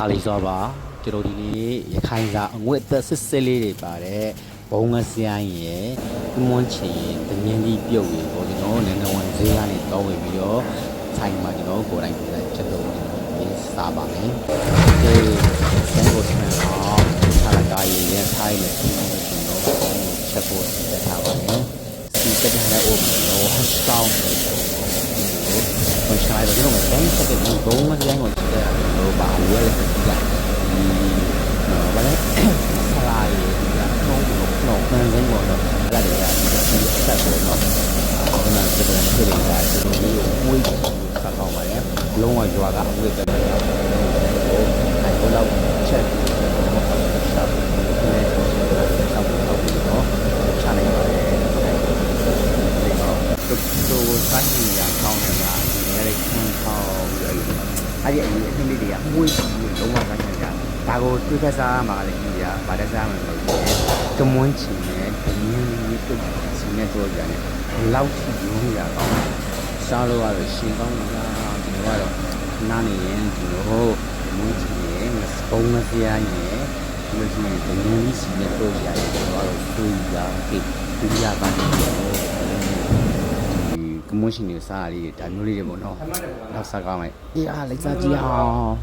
ဒါလေးစောပါကျွန်တော်ဒီနေ့ရခိုင်စာအငွေ့သက်စစ်စစ်လေးတွေပါတဲ့ဘုံငစရိုင်းရယ်ကွမွန်ချင်ရယ်တငင်းဒီပြုတ်ရယ်ပေါ့ကျွန်တော်နည်းနည်းဝင်ဈေးကနေတောင်းဝင်ပြီးတော့ဆိုင်မှာကျွန်တော်ကိုယ်တိုင်ပြန်ချက်တော့ရေးစားပါမယ်ဒီဆန်ကိုစမ်းအောင်ဆာလကာရည်ရထိုင်းနဲ့ကျွန်တော်ချက်ဖို့တက်ထားပါမယ်စီတက်တဲ့အိုးကျွန်တော်ဟတ်ဆောင်တယ်我上 တိုင်းစက်တဲ့ဘုံမတိုင်းကိုချက်ဟိုပါရရလက်ကြည့်ဟိုဘာလဲဆလာရီကတော့တော့ပန်းစင်းပေါ်တော့လက်တွေကဒီအဆက်ပေါ်တော့ခုနကစက်တဲ့ဖြစ်နေတာဒီလိုကိုယ်ဆက်ကောင်းပါလေလုံးဝရွာကအဝိတ္တတယ်အဲ့ဘလောက်ချက်တိုင်းကြီးရကောင်းတယ် အဲ့ဒီအရေးအဖြစ်လေးတွေကမွေးပြီးလုံးဝဆိုင်ရာဒါကိုတွေးဖက်စားမှာလည်းကြီးရဗာတက်စားမှာလို့ကမွန်းချင်နဲ့ဒီမျိုးလေးတုတ်စီနဲ့တော့ကြတယ်လောက်ရှိရုံးရတော့စားလို့ကတော့ရှင်ကောင်းတာဒီကတော့နားနေရင်ဒီလိုမွန်းချင်ရဲ့စပုံးမစရာရဲ့ဒီလိုရှိရင်ဒီမျိုးလေးစီနဲ့တော့ရတယ်တော့သူရကိသူရပါတယ် ကမွန်ရှင်တွေစားရလေးဒါမျိုးလေးတွေပေါ့နော်နောက်စားကောင်းလိုက်အေးအားလိုက်စားကြည့်အောင်